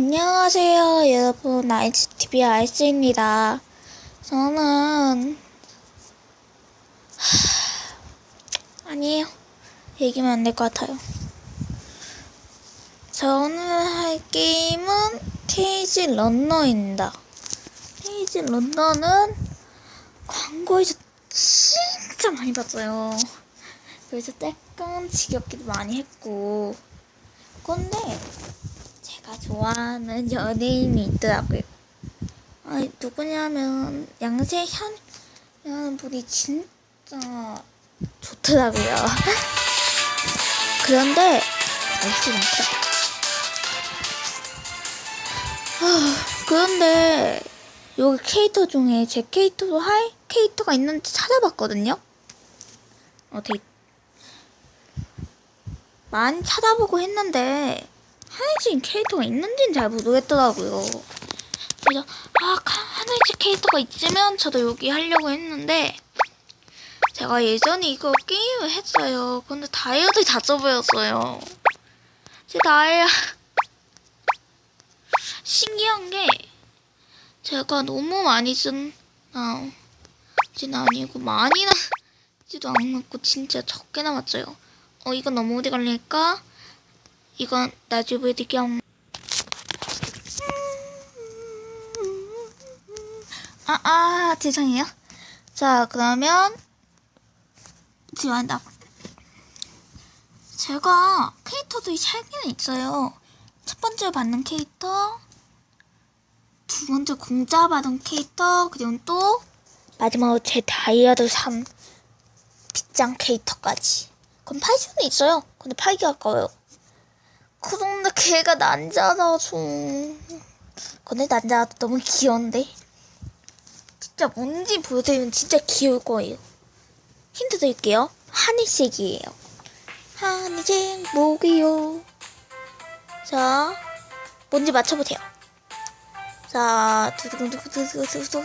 안녕하세요, 여러분. IGTV 아이스입니다. 저는, 하... 아니에요. 얘기면 안 될 것 같아요. 저는 할 게임은 테이지 런너입니다. 테이지 런너는 광고에서 진짜 많이 봤어요. 그래서 약간 지겹기도 많이 했고. 근데, 제가 좋아하는 연예인이 있더라고요. 아, 누구냐면 양세현이라는 분이 진짜 좋더라고요. 그런데 알수 없다. 아, 그런데 여기 캐릭터 중에 제 캐릭터도 할 캐릭터가 있는지 찾아봤거든요. 어떻게 많이 찾아보고 했는데 하이진 캐릭터가 있는지는 잘 모르겠더라고요. 그래서 아 하이진 캐릭터가 있으면 저도 여기 하려고 했는데 제가 예전에 이거 게임을 했어요. 근데 다이어트 다 써버렸어요. 제 다이아 신기한 게 제가 너무 많이 쓴 아, 진 아니고 많이 나지도 않았고 진짜 적게 남았어요. 어 이건 너무 오래 걸릴까? 이건 나중에 보여드릴게요. 아, 아, 죄송해요. 자, 그러면, 지금 한다. 제가 캐릭터도 세 개는 있어요. 첫 번째 받는 캐릭터, 두 번째 공짜 받은 캐릭터, 그리고 또, 마지막으로 제 다이아도 3 빗장 캐릭터까지. 그럼 팔 수는 있어요. 근데 팔기 아까워요. 그런데 걔가 난자라서 근데 난자도 너무 귀여운데? 진짜 뭔지 보여드리면 진짜 귀여울 거예요. 힌트 드릴게요. 하늘색이에요. 하늘색 목이요. 자 뭔지 맞춰보세요. 자 두두두두두두두두두두두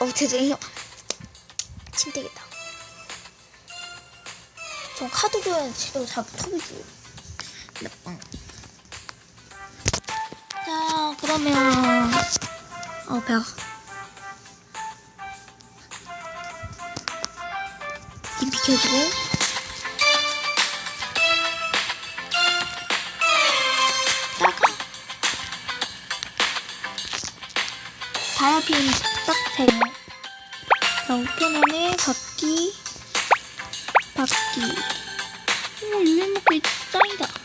어 죄송해요. 침대겠다. 전 카드 교환 제대로 잘 못하겠어요 몇 자, 그러면 어 배가 님 비켜주고. 피우는 딱세 우편안에 바퀴 바퀴 오, 먹고 짱이다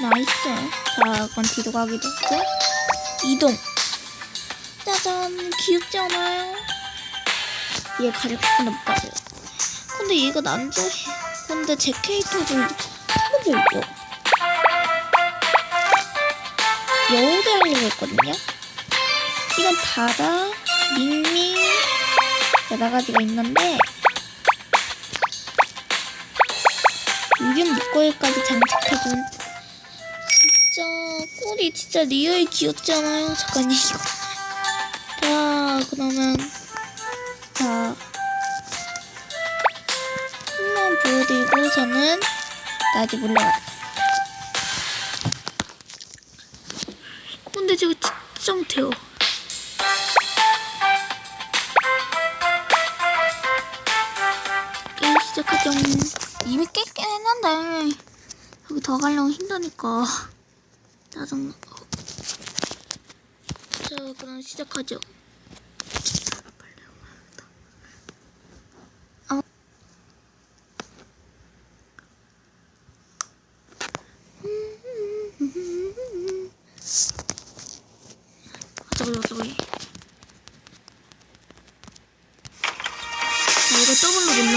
나이스. 자, 그럼 뒤로 가기도 했고. 이동. 짜잔, 귀엽지 않아요? 얘 가족 하나 못 가져요. 근데 얘가 남자, 근데 제 캐릭터도 한 번도 있고. 여우대 하려고 했거든요? 이건 바다, 밍밍, 여러 가지가 있는데, 유령 목걸이까지 장착해준 꼴이 진짜 리얼 귀엽지 않아요? 잠깐요. 이거 자 그러면 자 한번 보여드리고 저는 나지 몰라가 근데 제가 진짜 못해요. 게임 시작하죠 이미 깼긴 했는데. 여기 더 가려면 힘드니까 짜증나. 자, 그럼 시작하죠. 아. 어쩌고 저쩌고 자, 이거 더블로 이렇게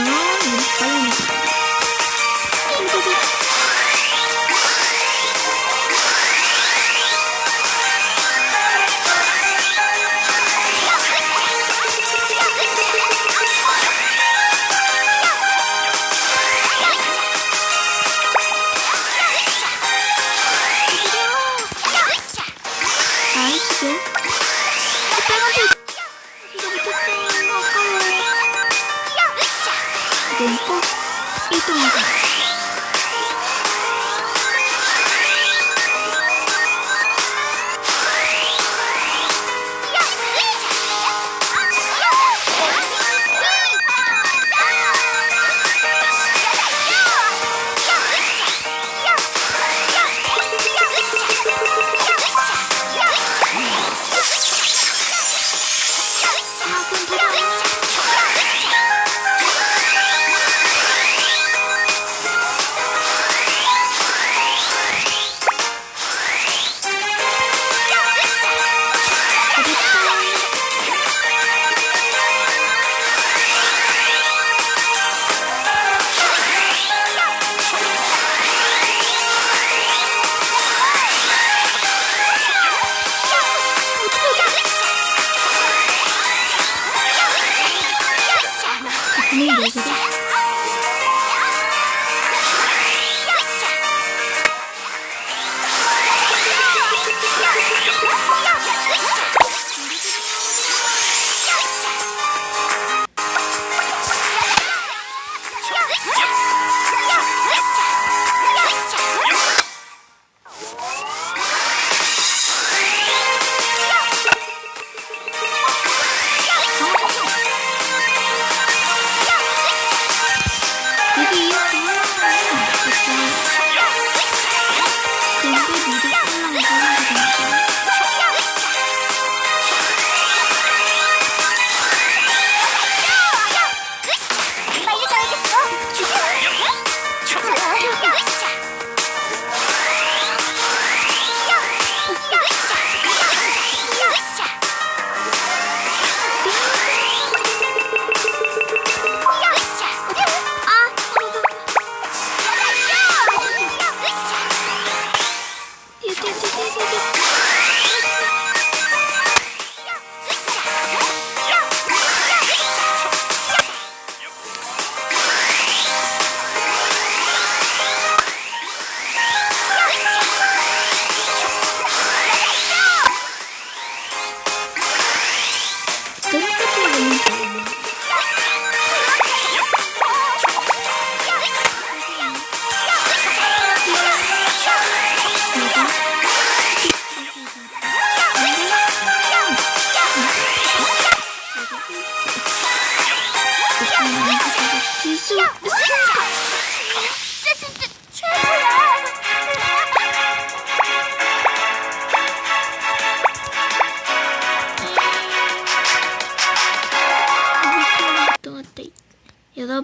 빨리 나가. 눈꼭 이동이다. Bunu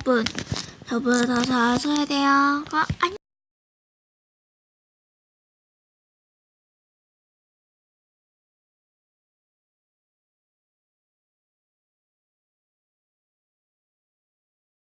여러분 저보다 더 잘하셔야 돼요. 그럼 안녕.